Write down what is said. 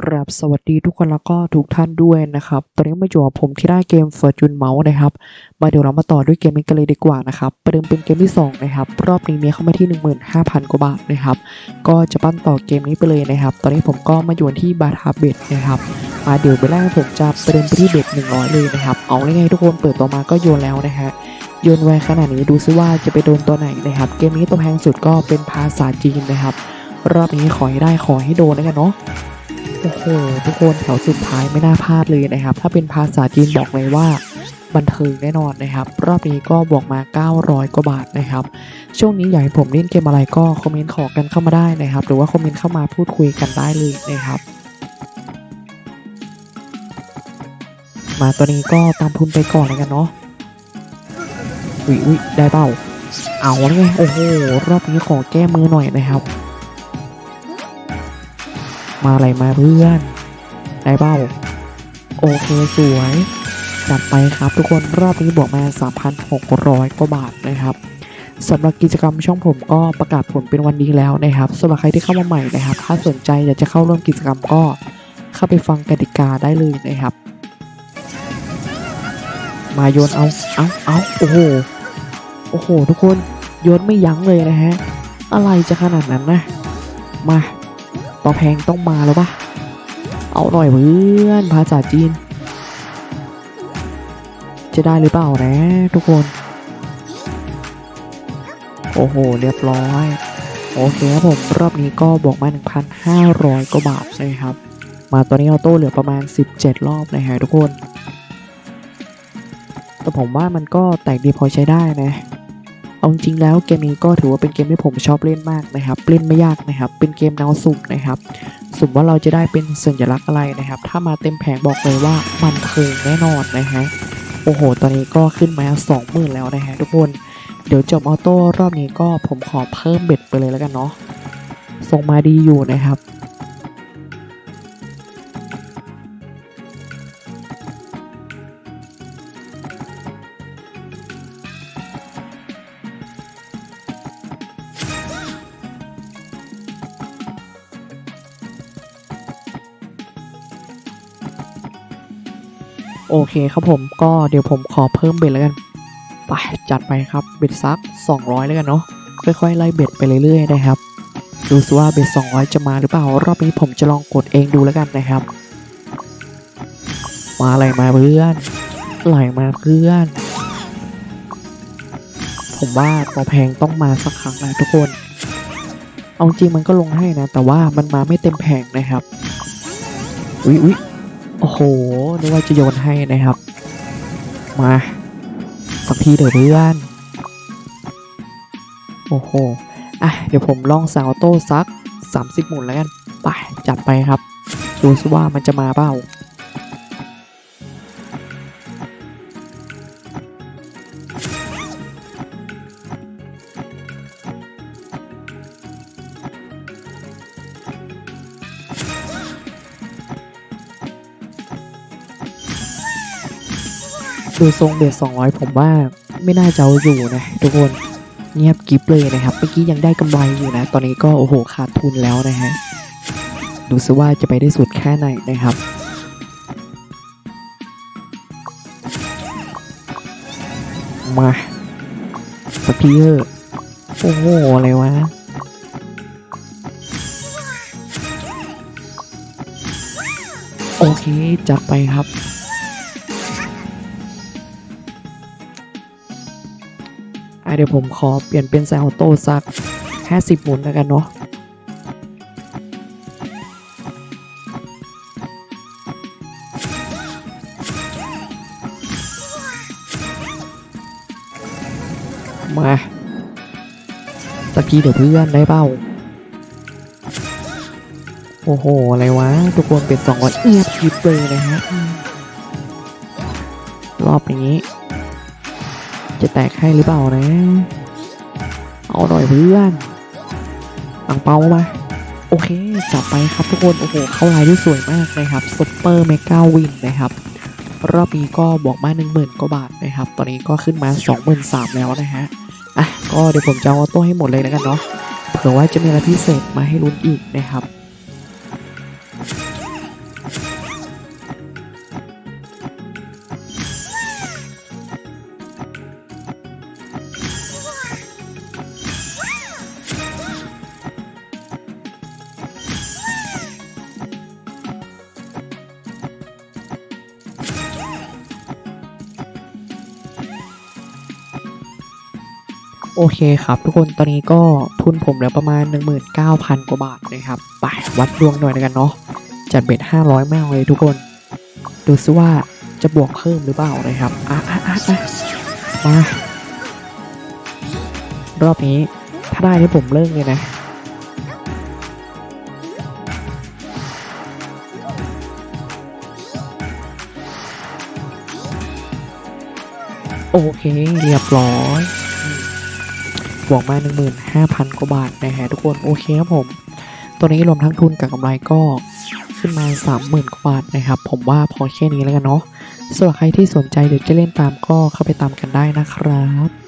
กราบสวัสดีทุกคนแล้วก็ทุกท่านด้วยนะครับ ตอนนี้มาอยู่กับผมที่ได้เกม Fortune Mouse นะครับ มาเดี๋ยวเรามาต่อด้วยเกมนี้กันเลยดีกว่านะครับประเดิมเป็นเกมที่ 2 นะครับ รอบนี้มีเข้ามาที่ 15,000 กว่าบาทนะครับ ก็จะปั้นต่อเกมนี้ไปเลยนะครับ ตอนนี้ผมก็มาอยู่ที่บาทาเบดนะครับมาเดี๋ยวเบลแรกผมจะประเดิมไปที่เบ็ด100 เลยนะครับ เอาเลยไงทุกคนเปิดตัวมาก็โยนแล้วนะฮะโยนไวขนาดนี้ดูซิว่าจะไปโดนตัวไหนนะครับ เกมนี้ตัวแพงสุดก็เป็นภาษาจีนนะครับ รอบนี้ขอให้ได้ขอให้โดนแล้วกันเนาะ โอ้โหทุกคนแถวสุดท้ายไม่น่าพลาดเลยนะครับ ถ้าเป็นภาษาจีนบอกเลยว่าบันเทิงแน่นอนนะครับ รอบนี้ก็บวกมา 900 กว่าบาทนะครับ ช่วงนี้อยากให้ผมเล่นเกมอะไรก็คอมเมนต์ขอกันเข้ามาได้นะครับ หรือว่าคอมเมนต์เข้ามาพูดคุยกันได้เลยนะครับ มาตัวนี้ก็ตามทุนไปก่อนเลยกันเนาะอุ้ยอุ้ยได้เปล่าเอาเลยไงโอ้โหรอบนี้ขอแก้มือหน่อยนะครับ มาอะไรมาเพื่อน ได้เบ้า โอเคสวย จัดไปครับทุกคนรอบนี้บวกมา 3,600 กว่าบาทนะครับสำหรับกิจกรรมช่องผมก็ประกาศผลเป็นวันนี้แล้วนะครับสำหรับใครที่เข้ามาใหม่นะครับ ถ้าสนใจอยากจะเข้าร่วมกิจกรรมก็เข้าไปฟังกติกาได้เลยนะครับ มาโยนเอาเอาเอาโอ้โหโอ้โห ทุกคนโยนไม่ยั้งเลยนะฮะ อะไรจะขนาดนั้นนะ มา ตัวแพงต้องมาแล้วปะเอาหน่อยเพื่อนภาษาจีน จะได้หรือเปล่านะทุกคน โอ้โห เรียบร้อย โอเคครับผม รอบนี้ก็บวกมา 1,500กว่าบาทนะครับ มาตัวนี้ออโต้เหลือประมาณ 17 รอบนะฮะทุกคน แต่ผมว่ามันก็แตกดีพอใช้ได้นะ เอาจริงแล้วเกมนี้ก็ถือว่าเป็นเกมที่ผมชอบเล่นมากนะครับ เล่นไม่ยากนะครับ เป็นเกมแนวสุ่มนะครับ สุ่มว่าเราจะได้เป็นสัญลักษณ์อะไรนะครับ ถ้ามาเต็มแผงบอกเลยว่ามันเทิงแน่นอนนะฮะโอ้โห ตอนนี้ก็ขึ้นมา20,000แล้วนะฮะทุกคนเดี๋ยวจบออโต้รอบนี้ก็ผมขอเพิ่มเบ็ดไปเลยแล้วกันเนาะส่งมาดีอยู่นะครับ โอเคครับผมก็เดี๋ยวผมขอเพิ่มเบ็ดแล้วกันไปจัดไปครับเบ็ดซัก 200 แล้วกันเนาะค่อยๆไล่เบ็ดไปเรื่อยๆนะครับ ดูสิว่าเบ็ด200 จะมาหรือเปล่ารอบนี้ผมจะลองกดเองดูแล้วกันนะครับ มาอะไรมาเพื่อนไหลมาเพื่อน ผมว่าตัวแพงต้องมาสักครั้งนะทุกคน เอาจริงมันก็ลงให้นะ แต่ว่ามันมาไม่เต็มแผงนะครับอุ๊ยอุ๊ย โอ้โหนึกว่าจะโยนให้นะครับ มาสักทีเดียวเพื่อนโอ้โห อะ เดี๋ยวผมลองสาวโต้ซัก 30 หมุนแล้วกัน ไป จัดไปครับ ดูซิว่ามันจะมาเปล่า ดูทรงเบส200 ผมว่าไม่น่าจะเอาอยู่นะทุกคนเงียบกริบเลยนะครับเมื่อกี้ยังได้กำไรอยู่นะ ตอนนี้ก็โอ้โหขาดทุนแล้วนะฮะดูซิว่าจะไปได้สุดแค่ไหนนะครับมาสักทีเถอะโอ้โหอะไรวะโอเค จัดไปครับ เดี๋ยวผมขอเปลี่ยนเป็นไซออโต้สัก 50 หมุนแล้วกันเนาะมาสักทีเดี๋ยวเพื่อนได้เปล่าโอ้โห อะไรวะ ทุกคนเป็น2วันเอียบคลิปเลยนะฮะอืมรอบนี้ จะแตกให้หรือเปล่านะ เอาหน่อยเพื่อนตังเป้ามาโอเคจับไปครับทุกคน โอ้โห เข้าไลน์ได้สวยมากนะครับซุปเปอร์เมกาวินนะครับ รอบนี้ก็บวกมา 1 0,000กว่าบาทนะครับ ตอนนี้ก็ขึ้นมา 23,000แล้วนะฮะ อะ ก็เดี๋ยวผมจะเอาออโต้ให้หมดเลยแล้วกันเนาะ เผื่อว่าจะมีอะไรพิเศษมาให้ลุ้นอีกนะครับ โอเคครับ ทุกคนตอนนี้ก็ทุนผมเหลือประมาณ 19,000 กว่าบาทนะครับไปวัดดวงหน่อยกันเนาะจัดเบ็ด500แมวเลยทุกคน ดูซิว่าจะบวกเพิ่มหรือเปล่านะครับอะอะอะมารอบนี้ถ้าได้ที่ผมเลิกเลยนะโอเค เรียบร้อย บวกมา 15,000 กว่าบาทนะฮะทุกคนโอเคครับผม ตัวนี้รวมทั้งทุนกับกำไรก็ขึ้นมา 30,000 กว่าบาทนะครับ ผมว่าพอแค่นี้แล้วกันเนาะส่วนใครที่สนใจหรือจะเล่นตามก็เข้าไปตามกันได้นะครับ